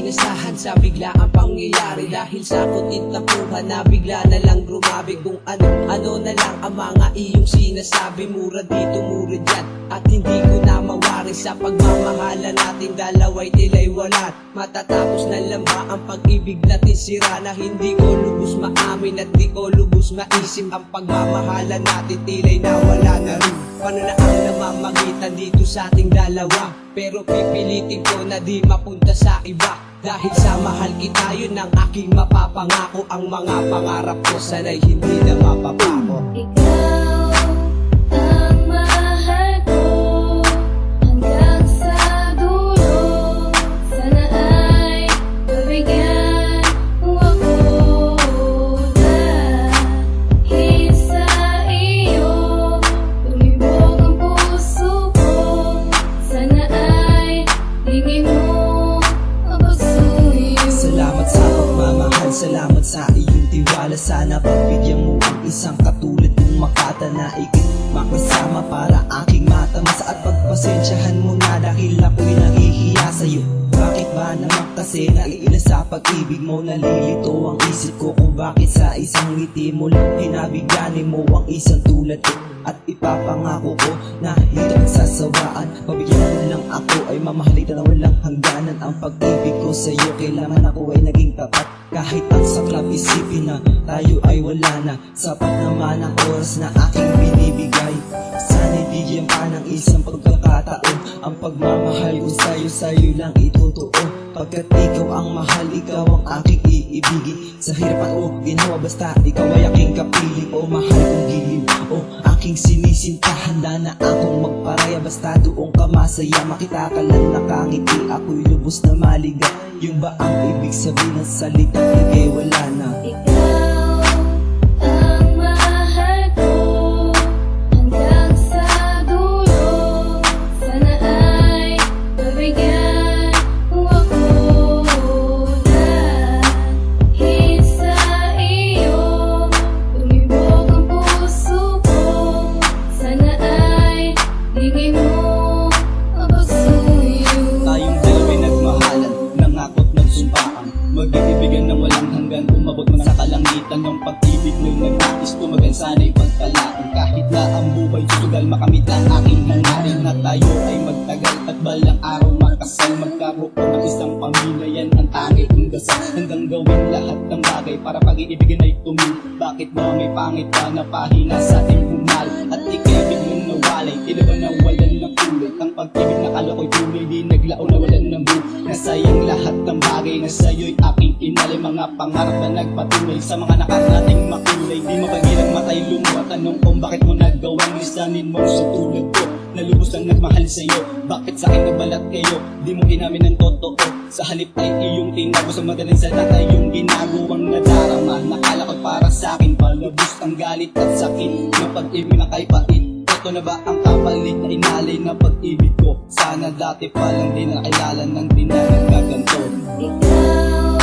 inasahan sa bigla ang pangyayari. Dahil sa kutit na puha na bigla na lang grumabi Kung ano, ano na lang ang mga iyong sinasabi. Mura dito, mura dyan At hindi ko na mawari sa pagmamahala natin Dalaway tila'y walat Matatapos na lang ba ang pag-ibig natin sira Na hindi ko lubos maamin at di ko lubos maisip. Ang pagmamahala natin tila'y nawala na rin. Paano na ang namamagitan dito sa ating dalawa? Pero pipilitin ko na di mapunta sa iba. Dahil sa mahal kita yun ang aking mapapangako. Ang mga pangarap ko sana'y hindi na mapapako. Ikaw tiwala Sana pagbigyan mo ang isang katulad kong makata na ikit makasama para aking matamasa At pagpasensyahan mo na dahil ako'y nahihiya sa'yo. Bakit ba naman kasi naiila sa pag-ibig mo Nalilito ang isip ko kung bakit sa isang ngiti mo lang Pinabigyanin mo ang isang tulad ko. At ipapangako ko na hindi ako sasawaan Pabigyan lang ako ay mamahalita na walang hangganan. Ang pag-ibig ko sa'yo kailangan ako ay naging tapat. Kahit ang saklap isipin na tayo ay wala na. Sapat naman ang oras na aking binibigay Sana bigyan pa ng isang pagkakataon. Ang pagmamahal ko sa'yo, sa'yo lang itutuo Pagkat ikaw ang mahal, ikaw ang aking iibigin Sa hirap at o ginawa basta ikaw ay aking kapiling O mahal kong giliw, o aking sinisinta Handa na akong magparaya. Basta doon ka masaya Makita ka lang nakangiti, ako'y lubos na maliga Yung ba ang ibig sabihin ng salita, ikay wala na. Ikaw Mag-iibigan ng walang hanggan, umabot man sa kalangitan Yung pag-ibig mo'y nag-iis tumagan sana'y pagkalaan Kahit na ang buhay susugal, makamit ang aking nangarin Na tayo ay magtagal at balang araw makasal. Magkabuo ng isang pamilya, yan ang tangi kong dasal Hanggang gawin lahat ng bagay para pag-iibigan ay tumil. Bakit ba may pangit ka na pahina sa ating bumal? At ikay biglang nawalay, tila ba nawalan ng kulay Ang pag-ibig na kala ko'y tunay, di naglao na walan ng buhay. Nasayang lahat ng bagay na sa'yo'y aking inalay. Mga pangarap na nagpatuloy sa mga nakarating makulay. Di mapagilang matay lumuwa Tanong kung bakit mo nagawang lisanin mo sa tulad ko? Nalubos ang nagmahal sa'yo. Bakit sa akin nagbalat kayo? Di mo inamin ang totoo. Sa halip ay iyong tinago Sa madaling salita ay iyong ginagawang nadarama. Nakala ko para sa akin Palabos ang galit at sakit. Ng pag-ibig na kay pait ito na ba ang kapalit na inalay na pag-ibig? Sana dati pa lang di nakilala ng di na Ikaw